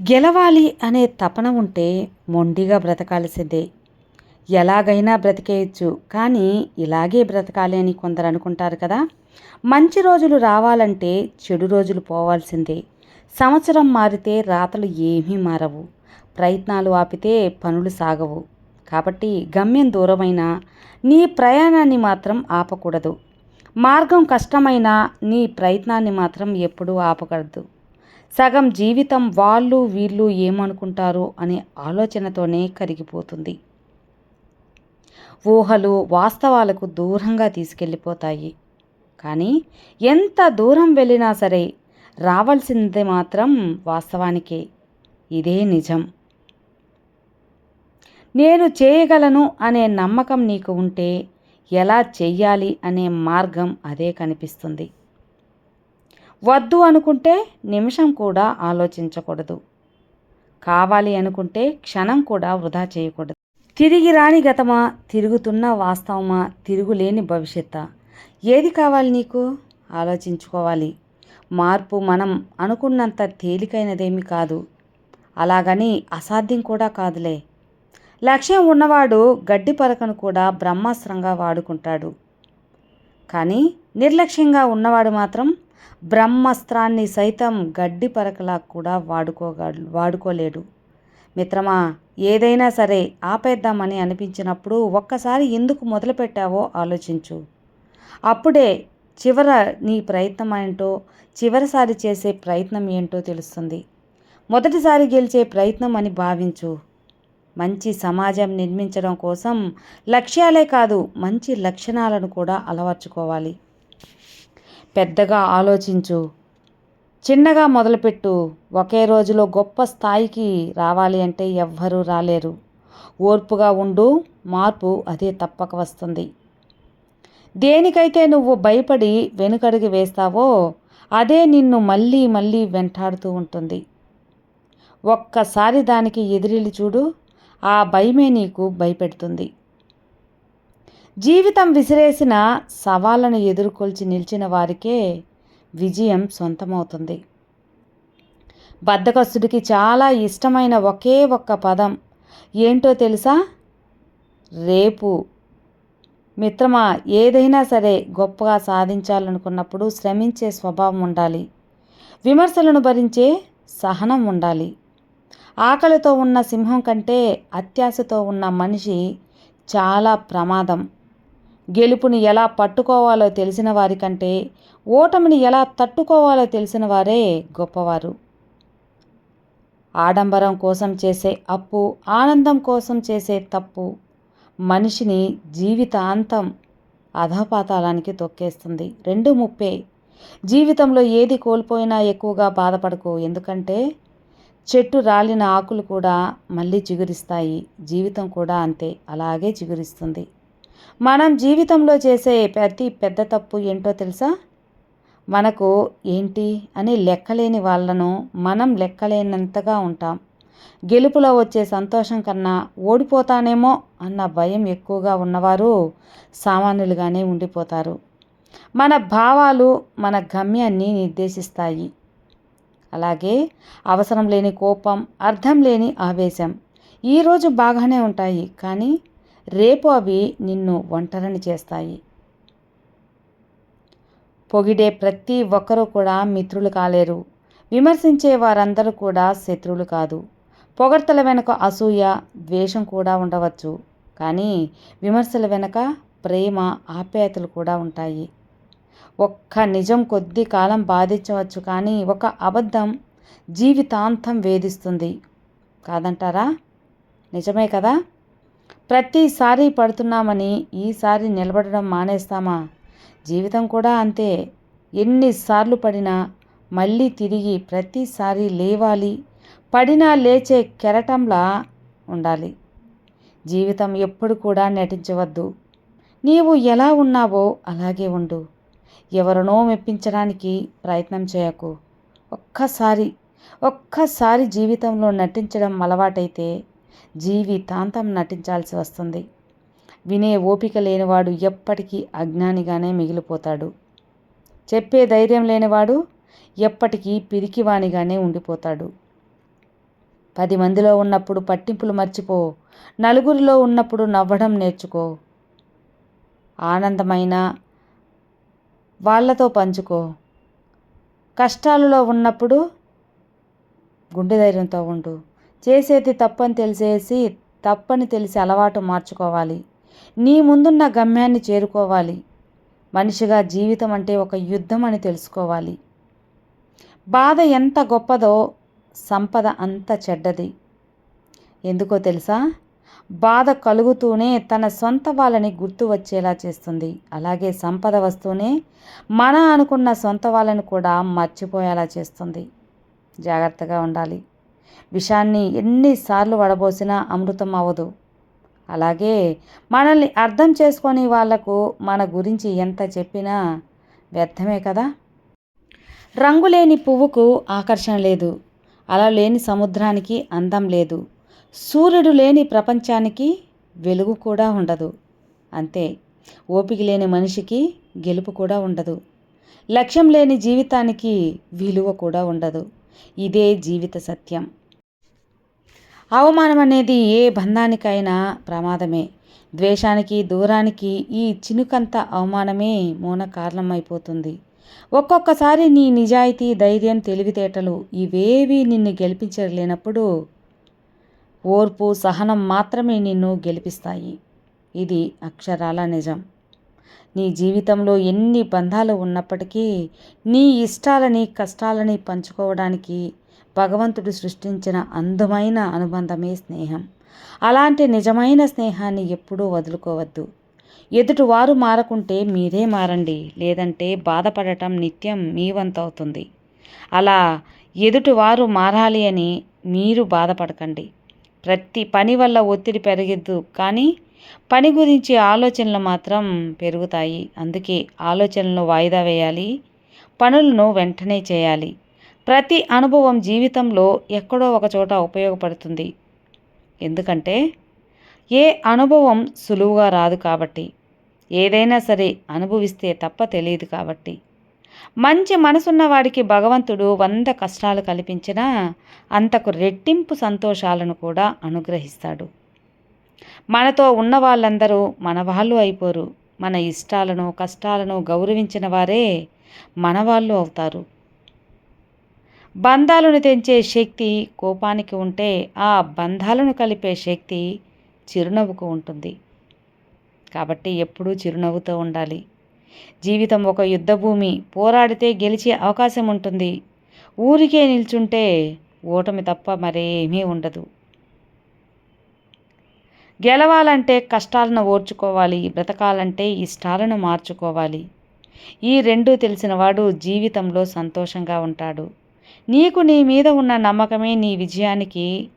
గెలవాలి అనే తపన ఉంటే మొండిగా బ్రతకాల్సిందే. ఎలాగైనా బ్రతికేయచ్చు. కానీ ఇలాగే బ్రతకాలి అని కొందరు అనుకుంటారు కదా. మంచి రోజులు రావాలంటే చెడు రోజులు పోవాల్సిందే. సంవత్సరం మారితే రాతలు ఏమీ మారవు. ప్రయత్నాలు ఆపితే పనులు సాగవు. కాబట్టి గమ్యం దూరమైన నీ ప్రయాణాన్ని మాత్రం ఆపకూడదు. మార్గం కష్టమైన నీ ప్రయత్నాన్ని మాత్రం ఎప్పుడూ ఆపకూడదు. సగం జీవితం వాళ్ళు వీళ్ళు ఏమనుకుంటారు అనే ఆలోచనతోనే కరిగిపోతుంది. ఊహలు వాస్తవాలకు దూరంగా తీసుకెళ్ళిపోతాయి. కానీ ఎంత దూరం వెళ్ళినా సరే రావాల్సింది మాత్రం వాస్తవానికే. ఇదే నిజం. నేను చేయగలను అనే నమ్మకం నీకు ఉంటే ఎలా చెయ్యాలి అనే మార్గం అదే కనిపిస్తుంది. వద్దు అనుకుంటే నిమిషం కూడా ఆలోచించకూడదు. కావాలి అనుకుంటే క్షణం కూడా వృధా చేయకూడదు. తిరిగి రాని గతమా? తిరుగుతున్న వాస్తవమా? తిరుగులేని భవిష్యత్తా? ఏది కావాలి నీకు? ఆలోచించుకోవాలి. మార్పు మనం అనుకున్నంత తేలికైనదేమి కాదు. అలాగని అసాధ్యం కూడా కాదులే. లక్ష్యం ఉన్నవాడు గడ్డి పలకను కూడా బ్రహ్మాస్త్రంగా వాడుకుంటాడు. కానీ నిర్లక్ష్యంగా ఉన్నవాడు మాత్రం బ్రహ్మాస్త్రాన్ని సైతం గడ్డి పరకలా కూడా వాడుకోగా వాడుకోలేడు. మిత్రమా ఏదైనా సరే ఆపేద్దామని అనిపించినప్పుడు ఒక్కసారి ఎందుకు మొదలుపెట్టావో ఆలోచించు. అప్పుడే చివర నీ ప్రయత్నం ఏంటో చివరిసారి చేసే ప్రయత్నం ఏంటో తెలుస్తుంది. మొదటిసారి గెలిచే ప్రయత్నం అని భావించు. మంచి సమాజం నిర్మించడం కోసం లక్ష్యాలే కాదు మంచి లక్షణాలను కూడా అలవర్చుకోవాలి. పెద్దగా ఆలోచించు. చిన్నగా మొదలుపెట్టు. ఒకే రోజులో గొప్ప స్థాయికి రావాలి అంటే ఎవ్వరూ రాలేరు. ఓర్పుగా ఉండు. మార్పు అదే తప్పక వస్తుంది. దేనికైతే నువ్వు భయపడి వెనుకడుగు వేస్తావో అదే నిన్ను మళ్ళీ మళ్ళీ వెంటాడుతూ ఉంటుంది. ఒక్కసారి దానికి ఎదిరిల్లి చూడు. ఆ భయమే నీకు భయపెడుతుంది. జీవితం విసిరేసిన సవాళ్ళను ఎదుర్కొల్చి నిలిచిన వారికే విజయం సొంతమవుతుంది. బద్ధకస్తుడికి చాలా ఇష్టమైన ఒకే ఒక్క పదం ఏంటో తెలుసా? రేపు. మిత్రమా ఏదైనా సరే గొప్పగా సాధించాలనుకున్నప్పుడు శ్రమించే స్వభావం ఉండాలి. విమర్శలను భరించే సహనం ఉండాలి. ఆకలితో ఉన్న సింహం కంటే అత్యాశతో ఉన్న మనిషి చాలా ప్రమాదం. గెలుపుని ఎలా పట్టుకోవాలో తెలిసిన వారికంటే ఓటమిని ఎలా తట్టుకోవాలో తెలిసిన వారే గొప్పవారు. ఆడంబరం కోసం చేసే అప్పు ఆనందం కోసం చేసే తప్పు మనిషిని జీవితాంతం అధపాతాళానికి తొక్కేస్తుంది. రెండు ముప్పే. జీవితంలో ఏది కోల్పోయినా ఎక్కువగా బాధపడకు. ఎందుకంటే చెట్టు రాలిన ఆకులు కూడా మళ్ళీ చిగురిస్తాయి. జీవితం కూడా అంతే. అలాగే చిగురిస్తుంది. మనం జీవితంలో చేసే ప్రతి పెద్ద తప్పు ఏంటో తెలుసా? మనకు ఏంటి అని లెక్కలేని వాళ్ళను మనం లెక్కలేనంతగా ఉంటాం. గెలుపులో వచ్చే సంతోషం కన్నా ఓడిపోతానేమో అన్న భయం ఎక్కువగా ఉన్నవారు సామాన్యులుగానే ఉండిపోతారు. మన భావాలు మన గమ్యాన్ని నిర్దేశిస్తాయి. అలాగే అవసరం లేని కోపం అర్థం లేని ఆవేశం ఈరోజు బాగానే ఉంటాయి. కానీ రేపు అవి నిన్ను ఒంటరిని చేస్తాయి. పొగిడే ప్రతి ఒక్కరూ కూడా మిత్రులు కాలేరు. విమర్శించే వారందరూ కూడా శత్రువులు కాదు. పొగడ్తల వెనుక అసూయ ద్వేషం కూడా ఉండవచ్చు. కానీ విమర్శల వెనుక ప్రేమ ఆప్యాయతలు కూడా ఉంటాయి. ఒక్క నిజం కొద్ది కాలం బాధించవచ్చు కానీ ఒక అబద్ధం జీవితాంతం వేధిస్తుంది. కాదంటారా? నిజమే కదా? ప్రతిసారి పడుతున్నామని ఈసారి నిలబడడం మానేస్తామా? జీవితం కూడా అంతే. ఎన్నిసార్లు పడినా మళ్ళీ తిరిగి ప్రతిసారి లేవాలి. పడినా లేచే కెరటంలా ఉండాలి. జీవితం ఎప్పుడు కూడా నటించవద్దు. నీవు ఎలా ఉన్నావో అలాగే ఉండు. ఎవరినో మెప్పించడానికి ప్రయత్నం చేయకు. ఒక్కసారి ఒక్కసారి జీవితంలో నటించడం అలవాటైతే జీవితాంతం నటించాల్సి వస్తుంది. వినే ఓపిక లేనివాడు ఎప్పటికీ అజ్ఞానిగానే మిగిలిపోతాడు. చెప్పే ధైర్యం లేనివాడు ఎప్పటికీ పిరికివాణిగానే ఉండిపోతాడు. పది మందిలో ఉన్నప్పుడు పట్టింపులు మర్చిపో నలుగురిలో ఉన్నప్పుడు నవ్వడం నేర్చుకో. ఆనందమైన వాళ్ళతో పంచుకో. కష్టాలలో ఉన్నప్పుడు గుండె ధైర్యంతో ఉండు. చేసేది తప్పని తెలిసేసి తప్పని తెలిసి అలవాటు మార్చుకోవాలి. నీ ముందున్న గమ్యాన్ని చేరుకోవాలి. మనిషిగా జీవితం అంటే ఒక యుద్ధం అని తెలుసుకోవాలి. బాధ ఎంత గొప్పదో సంపద అంత చెడ్డది. ఎందుకో తెలుసా? బాధ కలుగుతూనే తన సొంత వాళ్ళని గుర్తు వచ్చేలా చేస్తుంది. అలాగే సంపద వస్తూనే మన అనుకున్న సొంత వాళ్ళని కూడా మర్చిపోయేలా చేస్తుంది. జాగ్రత్తగా ఉండాలి. విషాన్ని ఎన్నిసార్లు వడబోసినా అమృతం అవ్వదు. అలాగే మనల్ని అర్థం చేసుకొని వాళ్ళకు మన గురించి ఎంత చెప్పినా వ్యర్థమే కదా? రంగులేని పువ్వుకు ఆకర్షణ లేదు. అలా లేని సముద్రానికి అందం లేదు. సూర్యుడు లేని ప్రపంచానికి వెలుగు కూడా ఉండదు. అంతే. ఓపిక లేని మనిషికి గెలుపు కూడా ఉండదు. లక్ష్యం లేని జీవితానికి విలువ కూడా ఉండదు. ఇదే జీవిత సత్యం. అవమానం అనేది ఏ బంధానికైనా ప్రమాదమే. ద్వేషానికి దూరానికి ఈ చినుకంత అవమానమే మూల కారణమైపోతుంది. ఒక్కొక్కసారి నీ నిజాయితీ ధైర్యం తెలివితేటలు ఇవేవి నిన్ను గెలిపించలేనప్పుడు ఓర్పు సహనం మాత్రమే నిన్ను గెలిపిస్తాయి. ఇది అక్షరాల నిజం. నీ జీవితంలో ఎన్ని బంధాలు ఉన్నప్పటికీ నీ ఇష్టాలని కష్టాలని పంచుకోవడానికి భగవంతుడు సృష్టించిన అందమైన అనుబంధమే స్నేహం. అలాంటి నిజమైన స్నేహాన్ని ఎప్పుడూ వదులుకోవద్దు. ఎదుటివారు మారకుంటే మీరే మారండి. లేదంటే బాధపడటం నిత్యం మీ వంతవుతుంది. అలా ఎదుటివారు మారాలి అని మీరు బాధపడకండి. ప్రతి పని వల్ల ఒత్తిడి పెరగద్దు. కానీ పని గురించి ఆలోచనలు మాత్రం పెరుగుతాయి. అందుకే ఆలోచనలను వాయిదా వేయాలి. పనులను వెంటనే చేయాలి. ప్రతి అనుభవం జీవితంలో ఎక్కడో ఒక చోట ఉపయోగపడుతుంది. ఎందుకంటే ఏ అనుభవం సులువుగా రాదు కాబట్టి ఏదైనా సరే అనుభవిస్తే తప్ప తెలియదు కాబట్టి. మంచి మనసున్న వాడికి భగవంతుడు వంద కష్టాలు కల్పించినా అంతకు రెట్టింపు సంతోషాలను కూడా అనుగ్రహిస్తాడు. మనతో ఉన్న వాళ్ళందరూ మన వాళ్ళు అయిపోరు. మన ఇష్టాలను కష్టాలను గౌరవించిన వారే మన వాళ్ళు అవుతారు. బంధాలను తెంచే శక్తి కోపానికి ఉంటే ఆ బంధాలను కలిపే శక్తి చిరునవ్వుకు ఉంటుంది. కాబట్టి ఎప్పుడూ చిరునవ్వుతో ఉండాలి. జీవితం ఒక యుద్ధభూమి. పోరాడితే గెలిచే అవకాశం ఉంటుంది. ఊరికే నిల్చుంటే ఓటమి తప్ప మరేమీ ఉండదు. గెలవాలంటే కష్టాలను ఓర్చుకోవాలి. బ్రతకాలంటే ఇష్టాలను మార్చుకోవాలి. ఈ రెండూ తెలిసినవాడు జీవితంలో సంతోషంగా ఉంటాడు. నీకు నీ మీద ఉన్న నమ్మకమే నీ విజయానికి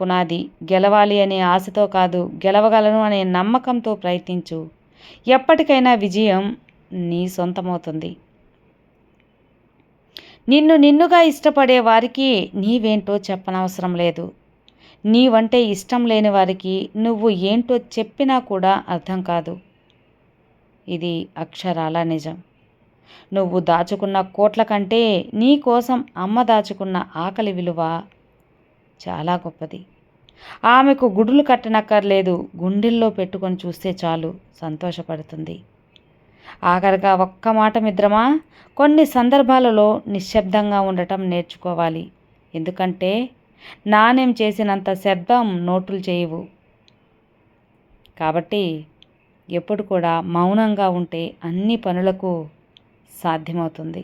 పునాది. గెలవాలి అనే ఆశతో కాదు గెలవగలను అనే నమ్మకంతో ప్రయత్నించు. ఎప్పటికైనా విజయం నీ సొంతమవుతుంది. నిన్ను నిన్నుగా ఇష్టపడే వారికి నీవేంటో చెప్పనవసరం లేదు. నీవంటే ఇష్టం లేని వారికి నువ్వు ఏంటో చెప్పినా కూడా అర్థం కాదు. ఇది అక్షరాల నిజం. నువ్వు దాచుకున్న కోట్ల కంటే నీ కోసం అమ్మ దాచుకున్న ఆకలి విలువ చాలా గొప్పది. ఆమెకు గుడులు కట్టనక్కర్లేదు గుండెల్లో పెట్టుకొని చూస్తే చాలు సంతోషపడుతుంది. ఆఖరిగా ఒక్క మాట మిత్రమా కొన్ని సందర్భాలలో నిశ్శబ్దంగా ఉండటం నేర్చుకోవాలి. ఎందుకంటే నాణ్యం చేసినంత శబ్దం నోటులు చేయవు. కాబట్టి ఎప్పుడు కూడా మౌనంగా ఉంటే అన్ని పనులకు సాధ్యమవుతుంది.